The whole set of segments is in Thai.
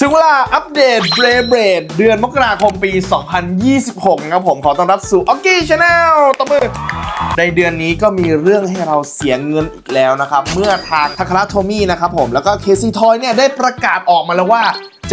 ถึงเวลาอัปเดตเบรเบรดเดือนมกราคมปี 2026นะครับผมขอต้อนรับสู่ o อกกี้ชาแนลตบมือ ในเดือนนี้ก็มีเรื่องให้เราเสียเงินอีกแล้วนะครับ เมื่อทางทาคาระโทมี่นะครับผมแล้วก็เคซี่ทอยเนี่ยได้ประกาศออกมาแล้วว่า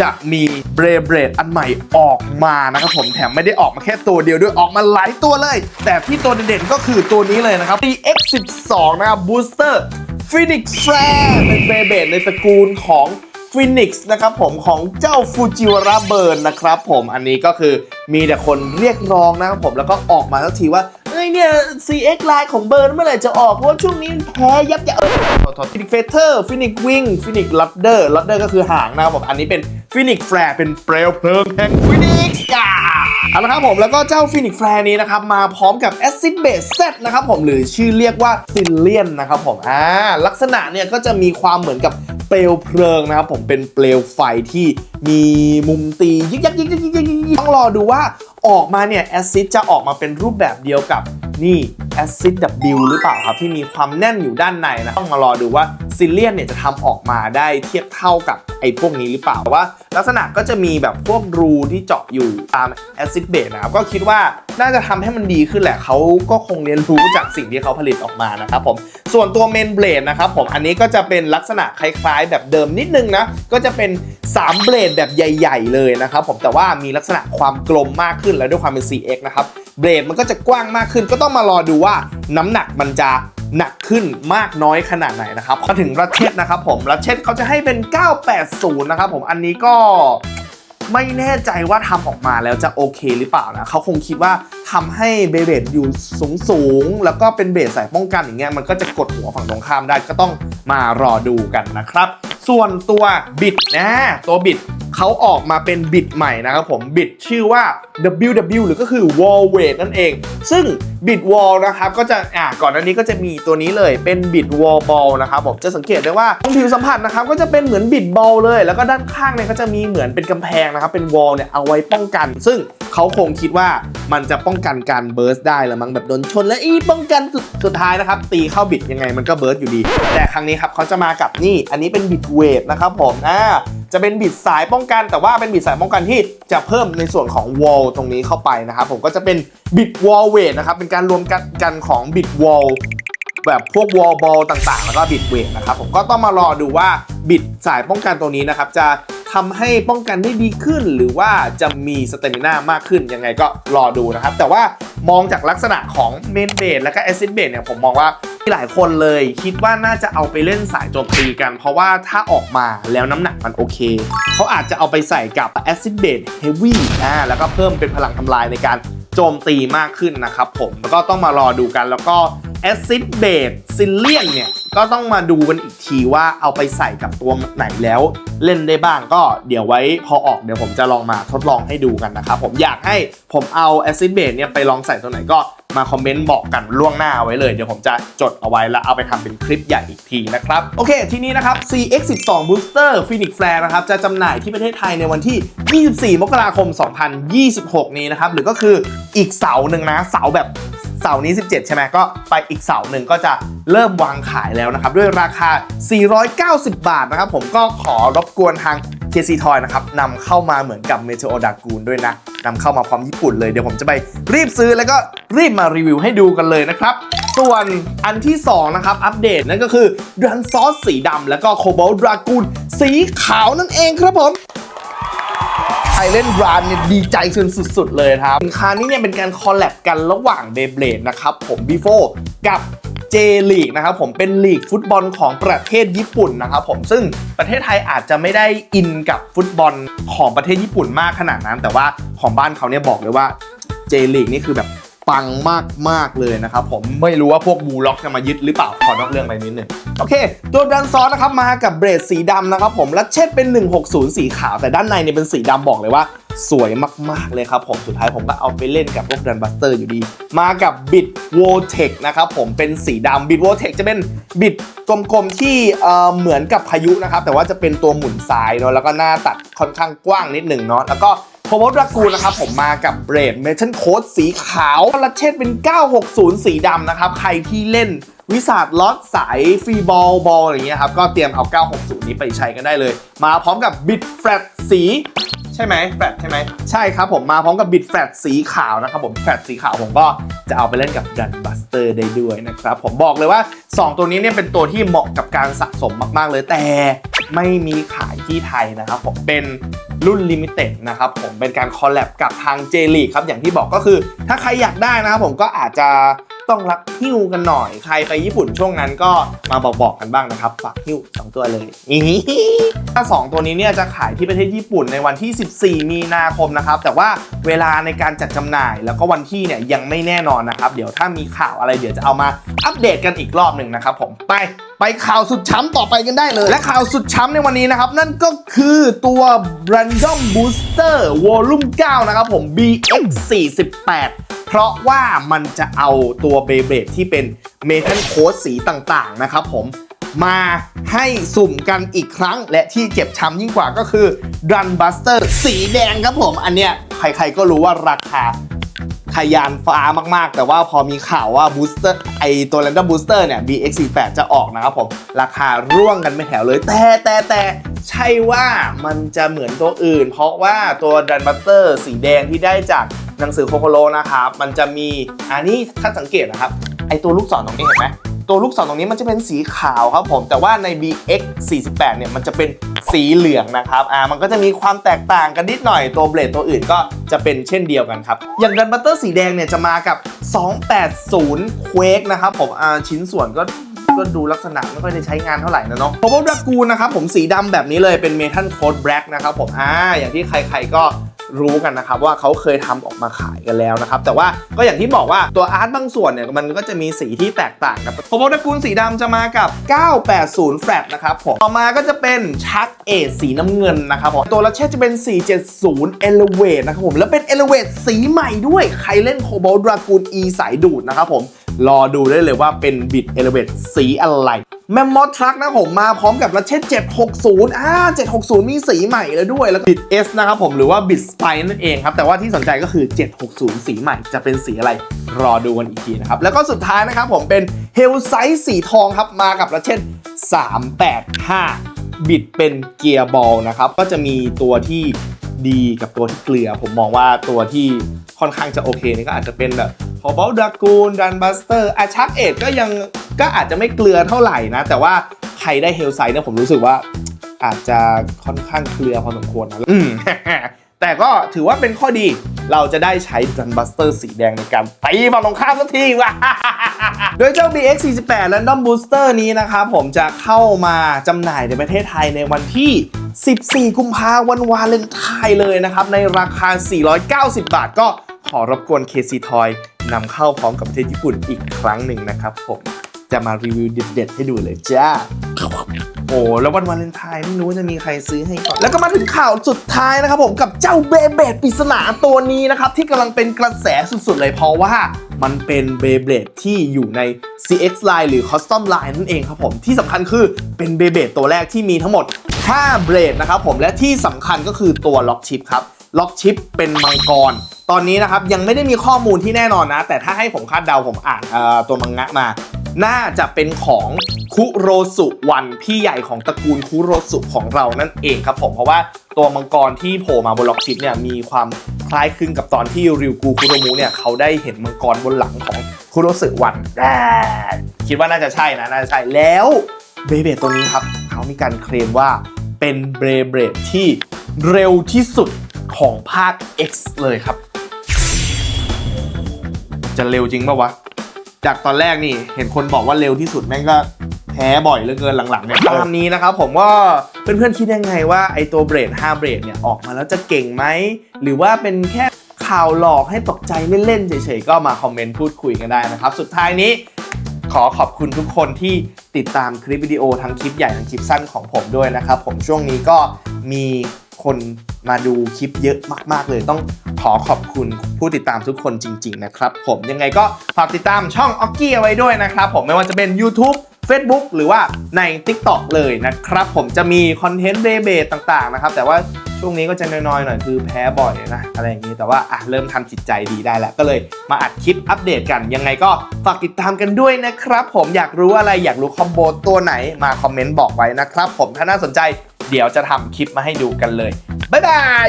จะมีเบรเบรดอันใหม่ออกมานะครับผมแถมไม่ได้ออกมาแค่ตัวเดียวด้วยออกมาหลายตัวเลย แต่ที่ตัวเด่นๆก็คือตัวนี้เลยนะครับ DX12 นะครับบูสเตอร์ ฟินิกซ์แฟร์เป็นเบเบดในตระกูลของฟินิกซ์นะครับผมของเจ้าฟูจิวาระเบิร์นนะครับผมอันนี้ก็คือมีแต่คนเรียกร้องนะครับผมแล้วก็ออกมาทักทีว่าเอ้ยเนี่ย CX ไลน์ของเบิร์นเมื่อไหร่จะออกเพราะช่วงนี้แพ้ยับยับเออฟินิกเฟเตอร์ฟินิกวิงฟินิกลัดเดอร์ลัดเดอร์ก็คือหางนะครับผมอันนี้เป็นฟินิกแฟร์เป็นเปลวเพลิงแห่งฟินิกส์อ่า เอาละครับผมแล้วก็เจ้าฟินิกแฟร์นี้นะครับ มาพร้อมกับแอซิดเบสเซตนะครับผมหรือชื่อเรียกว่าซิลเลียนนะครับผมอ่าลักษณะเนี่ยก็จะมีความเหมือนกับเปลวเพลิงนะครับผมเป็นเปลวไฟที่มีมุมตียิกยักยิกยักยิกยักยิกยิกต้องรอดูว่าออกมาเนี่ยแอซิดจะออกมาเป็นรูปแบบเดียวกับนี่แอซิด W หรือเปล่าครับ ที่มีความแน่นอยู่ด้านในนะต้องมารอดูว่าซิลเลียนเนี่ยจะทำออกมาได้เทียบเท่ากับไอ้พวกนี้หรือเปล่าว่า ลักษณะก็จะมีแบบพวกรูที่เจาะอยู่ตามแอซิดเบสนะครับก็คิดว่าน่าจะทำให้มันดีขึ้นแหละเขาก็คงเรียนรู้จากสิ่งที่เขาผลิตออกมานะครับผมส่วนตัวเมนเบลดนะครับผมอันนี้ก็จะเป็นลักษณะคล้ายๆ แบบเดิมนิดนึงนะก็จะเป็น 3 เบลดแบบใหญ่ ๆ เลยนะครับผมแต่ว่ามีลักษณะความกลมมากขึ้นแล้วด้วยความเป็น CX นะครับ เบลดมันก็จะกว้างมากขึ้น ก็ต้องมารอดูว่าน้ำหนักมันจะหนักขึ้นมากน้อยขนาดไหนนะครับมาถึงรัชเชตนะครับผมรัชเชตเขาจะให้เป็น 980 นะครับผมอันนี้ก็ไม่แน่ใจว่าทำออกมาแล้วจะโอเคหรือเปล่านะเขาคงคิดว่าทำให้เบเบดอยู่สูงสูงๆแล้วก็เป็นเบสสายป้องกันอย่างเงี้ยมันก็จะกดหัวฝั่งตรงข้ามได้ก็ต้องมารอดูกันนะครับ ส่วนตัวบิดนะตัวบิด เขาออกมาเป็นบิดใหม่นะครับผมบิดชื่อว่า WW หรือก็คือ wall weight นั่นเอง ซึ่งบิด wall นะครับก็จะอ่าก่อนหน้านี้ก็จะมีตัวนี้เลยเป็นบิด wall ball นะครับผมจะสังเกตได้ว่าตรงผิวสัมผัสนะครับก็จะเป็นเหมือนบิด ball เลย แล้วก็ด้านข้างเนี่ยก็จะมีเหมือนเป็นกำแพงนะครับเป็น wall เนี่ยเอาไว้ป้องกัน ซึ่งเขาคงคิดว่ามันจะป้องกันการเบิร์สได้ละมั้งแบบโดนชนแล้วอีป้องกันสุดสุดท้ายนะครับตีเข้าบิดยังไงมันก็เบิร์สอยู่ดี แต่ครั้งนี้ครับเขาจะมากับนี่ อันนี้เป็นบิดเวทนะครับผมอ่า จะเป็นบิดสายป้องกัน แต่ว่าเป็นบิดสายป้องกันที่จะเพิ่มในส่วนของวอลตรงนี้เข้าไปนะครับผมก็จะเป็นบิดวอลเวทนะครับเป็นการรวมกันกันของบิดวอลแบบพวกวอลบอลต่างๆ แล้วก็บิดเวทนะครับผมก็ต้องมารอดูว่าบิดสายป้องกันตัวนี้นะครับจะ ทำให้ป้องกันได้ดีขึ้น หรือว่าจะมีสเตมิน่ามากขึ้นยังไงก็รอดูนะครับ แต่ว่ามองจากลักษณะของเมนเบสและก็แอซิดเบสเนี่ยผมมองว่ามีหลายคนเลยคิดว่าน่าจะเอาไปเล่นสายโจมตีกัน เพราะว่าถ้าออกมาแล้วน้ำหนักมันโอเค เขาอาจจะเอาไปใส่กับ Acid Base Heavy อ่าแล้วก็เพิ่มเป็นพลังทำลายในการโจมตีมากขึ้นนะครับผม แล้วก็ต้องมารอดูกันแล้วก็ Acid Base s i l l i a n เนี่ย ก็ต้องมาดูกันอีกทีว่าเอาไปใส่กับตัวไหนแล้ว เล่นได้บ้างก็เดี๋ยวไว้พอออกเดี๋ยวผมจะลองมาทดลองให้ดูกันนะครับ ผมอยากให้ผมเอา Acid Base เนี่ยไปลองใส่ตัวไหนก็มาคอมเมนต์บอกกันล่วงหน้าไว้เลย เดี๋ยวผมจะจดเอาไว้แล้วเอาไปทำเป็นคลิปใหญ่อีกทีนะครับ โอเค ทีนี้นะครับ CX12 Booster Phoenix Flare นะครับ จะจำหน่ายที่ประเทศไทยในวันที่ 24 มกราคม 2026 นี้นะครับ หรือก็คืออีกเสาหนึ่งนะ เสาแบบ เสาร์นี้ 17 ใช่ไหมก็ไปอีกเสาร์หนึ่งก็จะเริ่มวางขายแล้วนะครับ ด้วยราคา 490 บาทนะครับ ผมก็ขอรบกวนทาง KC Toy นะครับนำเข้ามาเหมือนกับ Meteo d a g o o n ด้วยนะนำเข้ามาพร้อมญี่ปุ่นเลย เดี๋ยวผมจะไปรีบซื้อแล้วก็รีบมารีวิวให้ดูกันเลยนะครับ ส่วนอันที่ 2 นะครับ อัปเดตนั่นก็คือดันซอสสีดำแล้วก็โคบอลดรากูนสีขาวนั่นเองครับผม เล่นบรานเนี่ยดีใจจนสุดๆเลยครับสินค้านี้เนี่ยเป็นการคอลแลบกันระหว่างเดบเลตนะครับผมบีโฟกับเจลีกนะครับผมเป็นลีกฟุตบอลของประเทศญี่ปุ่นนะครับผมซึ่งประเทศไทยอาจจะไม่ได้อินกับฟุตบอลของประเทศญี่ปุ่นมากขนาดนั้น แต่ว่าของบ้านเขาเนี่ยบอกเลยว่าเจลีกนี่คือแบบ ปังมากๆเลยนะครับผมไม่รู้ว่าพวกบูล็อกจะมายึดหรือเปล่าขอนอกเรื่องไปนิดหนึงโอเค ตัวดันซอสนะครับมากับเบรดสีดำนะครับผมและเช่นเป็น 160 สีขาว แต่ด้านในเนี่ยเป็นสีดำบอกเลยว่า สวยมากๆเลยครับผมสุดท้ายผมก็เอาไปเล่นกับพวกดันบัสเตอร์อยู่ดี มากับบิดโวเทคนะครับผมเป็นสีดำบิดโวเทคจะเป็นบิดกลมๆที่เอ่อเหมือนกับพายุนะครับแต่ว่าจะเป็นตัวหมุนซ้ายเนาะแล้วก็หน้าตัดค่อนข้างกว้างนิดหนึ่งเนาะแล้วก็ โคโมดรากูนะครับผมมากับเบรดเมทัลโค้ดสีขาวและเช่นเป็น 960 สีดำนะครับ ใครที่เล่นวิสาดล็อตสายฟรีบอลบอลอะไรเงี้ยครับ ก็เตรียมเอา 960 นี้ไปใช้กันได้เลย มาพร้อมกับบิดแฟลตสี ใช่ไหมแฟลตใช่ไหมใช่ครับผมมาพร้อมกับบิดแฟลตสีขาวนะครับผมแฟลตสีขาวผมก็จะเอาไปเล่นกับดันบัสเตอร์ได้ด้วยนะครับผมบอกเลยว่า 2 ตัวนี้เนี่ยเป็นตัวที่เหมาะกับการสะสมมาก ๆ เลยแต่ไม่มีขายที่ไทยนะครับผมเป็นรุ่นลิมิเต็ดนะครับผมเป็นการคอลแลบกับทางเจลีครับอย่างที่บอกก็คือ ถ้าใครอยากได้นะครับผมก็อาจจะ ต้องรับหิ้วกันหน่อย ใครไปญี่ปุ่นช่วงนั้นก็มาบอกๆกันบ้างนะครับ ฝากหิ้วสองตัวเลยอีฮิถ้า 2 ตัวนี้เนี่ยจะขายที่ประเทศญี่ปุ่นในวันที่ 14 มีนาคมนะครับ แต่ว่าเวลาในการจัดจำหน่ายแล้วก็วันที่เนี่ยยังไม่แน่นอนนะครับ เดี๋ยวถ้ามีข่าวอะไรเดี๋ยวจะเอามาอัปเดตกันอีกรอบหนึ่งนะครับผมไปไปข่าวสุดช้ำต่อไปกันได้เลย และข่าวสุดช้ำในวันนี้นะครับ นั่นก็คือตัว Random Booster Volume 9 นะครับผม BX 48 เพราะว่ามันจะเอาตัวเบเบดที่เป็นเมทัลโค้ดสีต่างๆนะครับผมมาให้สุ่มกันอีกครั้ง และที่เจ็บช้ำยิ่งกว่าก็คือ Run Buster สีแดงครับผม อันเนี้ยใครๆก็รู้ว่าราคาทยานฟ้ามากๆ แต่ว่าพอมีข่าวว่าบูสเตอร์ไอตัว Random Booster เนี่ย BX48 จะออกนะครับผม ราคาร่วงกันไม่แถวเลย แต่แต่แต่ใช่ว่ามันจะเหมือนตัวอื่น เพราะว่าตัว Run Buster สีแดงที่ได้จาก หนังสือโคโคโลนะครับ มันจะมีอันนี้ถ้าสังเกตนะครับ ไอตัวลูกศรตรงนี้เห็นไหมตัวลูกศรตรงนี้มันจะเป็นสีขาวครับผม แต่ว่าใน BX 48เนี่ยมันจะเป็นสีเหลืองนะครับอ่ามันก็จะมีความแตกต่างกันนิดหน่อยตัวเบลดตัวอื่นก็จะเป็นเช่นเดียวกันครับ อย่างดันบัตเตอร์สีแดงเนี่ยจะมากับ 280 Quake นะครับผมอ่าชิ้นส่วนก็ก็ดูลักษณะไม่ค่อยได้ใช้งานเท่าไหร่นะเนาะ p o p ด r กูนะครับผมสีดำแบบนี้เลยเป็นเมทัลโคดแบล็กนะครับผมอ่าอย่างที่ใครๆก็ รู้กันนะครับว่าเขาเคยทำออกมาขายกันแล้วนะครับ แต่ว่าก็อย่างที่บอกว่าตัวอาร์ตบางส่วนเนี่ยมันก็จะมีสีที่แตกต่างกัน p o p ด r กูสีดำจะมากับ 980 แฟลตนะครับผมต่อมาก็จะเป็นชักเอทสีน้ำเงินนะครับผมตัวละเชจะเป็น 470 Elevate นะครับผมแล้วเป็น Elevate สีใหม่ด้วยใครเล่น Cobalt Dragoon E สายดูดนะครับผม รอดูได้เลยว่าเป็นบิด Elevate สีอะไร แมมมอ t ทรัคนะผมมาพร้อมกับรัชเช่760อ่า760 มีสีใหม่แล้วด้วย แล้วบิด S นะครับผมหรือว่าบิดสไปนั่นเองครับ แต่ว่าที่สนใจก็คือ 760 สีใหม่จะเป็นสีอะไร รอดูกันอีกทีนะครับ แล้วก็สุดท้ายนะครับผมเป็นเฮลไซส์สีทองครับมากับรัชเช่385 บิดเป็นเกียร์บอลนะครับก็จะมีตัวที่ดีกับตัวที่เกลือ ผมมองว่าตัวที่ค่อนข้างจะโอเคนี่ก็อาจจะเป็นแบบ พอเบลดรากูนดันบัสเตอร์อาชักเอ็ดก็ยังก็อาจจะไม่เกลือเท่าไหร่นะ แต่ว่าใครได้เฮลไซด์เนี่ยผมรู้สึกว่า อาจจะค่อนข้างเกลือพอสมควรนะอืมแต่ก็ถือว่าเป็นข้อดีเราจะได้ใช้ดันบัสเตอร์สีแดงในการตีฝั่งตรงข้ามสักทีว่ะโดยเจ้า BX 48 Random Booster นี้นะครับผมจะเข้ามาจำหน่ายในประเทศไทยในวันที่ 14 กุมภาพันธ์วันวาเลนไทน์เลยนะครับ ในราคา 490 บาทก็ข อรบกวน KC Toy นำเข้าพร้อมกับประเทศญี่ปุ่นอีกครั้งหนึ่งนะครับผมจะมารีวิวเด็ดๆ ให้ดูเลยจ้า โอ้แล้ววันวาเลนไทน์ไม่รู้ว่าจะมีใครซื้อให้ก่อน แล้วก็มาถึงข่าวสุดท้ายนะครับผมกับเจ้าเบเบดปริศนาตัวนี้นะครับ ที่กำลังเป็นกระแสสุดๆเลยเพราะว่ามันเป็นเบเบดที่อยู่ใน CX Line หรือ Custom Line นั่นเองครับผม ที่สำคัญคือเป็นเบเบดตัวแรกที่มีทั้งหมด 5 เบรดนะครับผมและที่สำคัญก็คือตัวล็อกชิปครับ ล็อกชิปเป็นมังกร ตอนนี้นะครับยังไม่ได้มีข้อมูลที่แน่นอนนะ แต่ถ้าให้ผมคาดเดาผมอ่านตัวมังงะมา น่าจะเป็นของคุโรสุวันพี่ใหญ่ของตระกูลคุโรสุของเรานั่นเองครับผมเพราะว่าตัวมังกรที่โผล่มาบนล็อกชิปเนี่ยมีความคล้ายคลึงกับตอนที่ริวกูคุโรมุเนี่ยเขาได้เห็นมังกรบนหลังของคุโรสุวันคิดว่าน่าจะใช่นะน่าจะใช่แล้วเบเบตตัวนี้ครับ เขามีการเคลมว่าเป็นเบเบดที่เร็วที่สุด ของภาค X เลยครับ จะเร็วจริงปะวะ จากตอนแรกนี่เห็นคนบอกว่าเร็วที่สุดแม่งก็แพ้บ่อยเหลือเกินหลังๆเนี่ยตามนี้นะครับผมว่าเพื่อนๆคิดยังไงว่าไอตัวเบรด5เบรดเนี่ยออกมาแล้วจะเก่งไหม หรือว่าเป็นแค่ข่าวหลอกให้ตกใจเล่นๆเฉยๆ ก็มาคอมเมนต์พูดคุยกันได้นะครับ สุดท้ายนี้ขอขอบคุณทุกคนที่ติดตามคลิปวิดีโอทั้งคลิปใหญ่ทั้งคลิปสั้นของผมด้วยนะครับ ผมช่วงนี้ก็มี คนมาดูคลิปเยอะมากๆเลยต้องขอขอบคุณผู้ติดตามทุกคนจริง ๆ นะครับ ผมยังไงก็ฝากติดตามช่องออกกี้เอาไว้ด้วยนะครับ ผมไม่ว่าจะเป็น YouTube Facebook หรือว่าใน TikTok เลยนะครับ ผมจะมีคอนเทนต์เบเบต่างๆนะครับ แต่ว่าช่วงนี้ก็จะน้อยๆหน่อยคือแพ้บ่อยนะอะไรอย่างนี้แต่ว่าอะเริ่มทำจิตใจดีได้แล้ว ก็เลยมาอัดคลิปอัปเดตกัน ยังไงก็ฝากติดตามกันด้วยนะครับ ผมอยากรู้อะไรอยากรู้คอมโบตัวไหนมาคอมเมนต์บอกไว้นะครับ ผมถ้าน่าสนใจ เดี๋ยวจะทำคลิปมาให้ดูกันเลย บ๊ายบาย